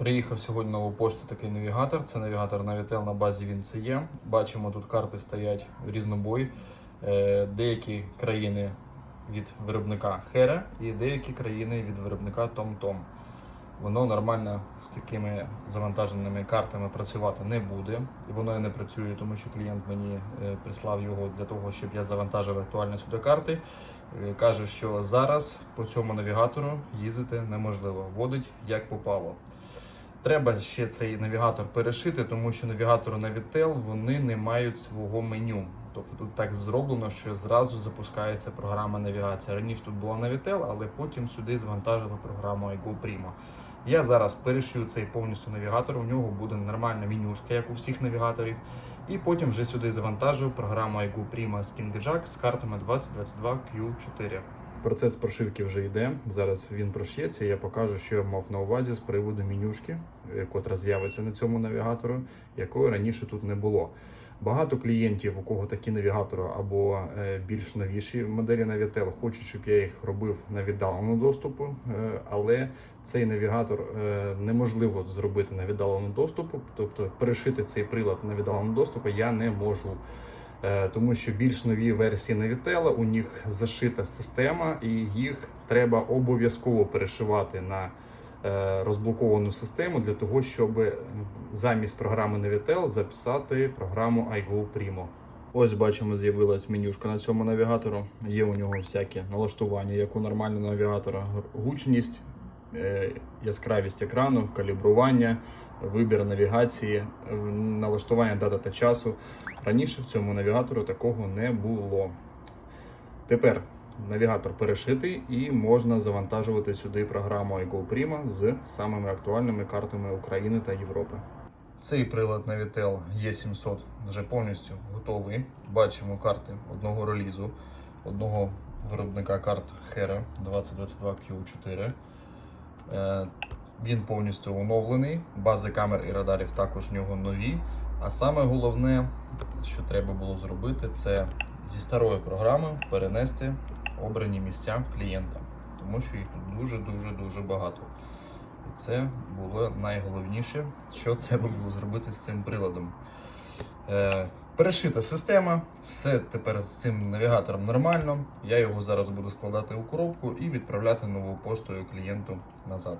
Приїхав сьогодні нову пошту такий навігатор. Це навігатор Navitel на базі VinCE. Бачимо, тут карти стоять різнобой. Е, Деякі країни від виробника Hera і деякі країни від виробника TomTom. Воно нормально з такими завантаженими картами працювати не буде. І воно і не працює, тому що клієнт мені е, прислав його для того, щоб я завантажив актуальні сюди карти. Е, Каже, що зараз по цьому навігатору їздити неможливо. Водить як попало. Треба ще цей навігатор перешити, тому що навігатори Navitel вони не мають свого меню. Тобто тут так зроблено, що зразу запускається програма навігації. Раніше тут була Navitel, але потім сюди звантажили програму iGo Primo. Я зараз перешию цей повністю навігатор. У нього буде нормальна менюшка, як у всіх навігаторів. І потім вже сюди завантажую програму iGo Primo KingJack з картами 2022 Q4. Процес прошивки вже йде. Зараз він прошиється. Я покажу, що я мав на увазі з приводу менюшки, е, котра з'явиться на цьому навігатору, якої раніше тут не було. Багато клієнтів, у кого такі навігатори або е, більш новіші моделі Navitel, хочуть, щоб я їх робив на віддаленому доступу, е, але цей навігатор неможливо зробити на віддаленому доступу, тобто перешити цей прилад на віддаленому доступу я не можу. Е, Тому що більш нові версії Navitel, у них зашита система, і їх треба обов'язково перешивати на е, розблоковану систему для того, щоб замість програми Navitel записати програму iGo Primo. Ось бачимо, з'явилась менюшка на цьому навігатору. Є у нього всякі налаштування, як у нормального навігатора, гучність, яскравість екрану, калібрування, вибір навігації, е, налаштування дата та часу. Раніше в цьому навігатору такого не було. Тепер навігатор перешитий і можна завантажувати сюди програму iGo Prima з самими актуальними картами України та Європи. Цей прилад Navitel E700 вже повністю готовий. Бачимо карти одного релізу, одного виробника карт Hera 2022 Q4. Е, Він повністю оновлений, бази камер і радарів також в нього нові. А саме головне, що треба було зробити, це зі старої програми перенести обрані місця клієнта, тому що їх дуже-дуже дуже багато. І це було найголовніше, що треба було зробити з цим приладом. Перешита система, все тепер з цим навігатором нормально. Я його зараз буду складати у коробку і відправляти новою поштою клієнту назад.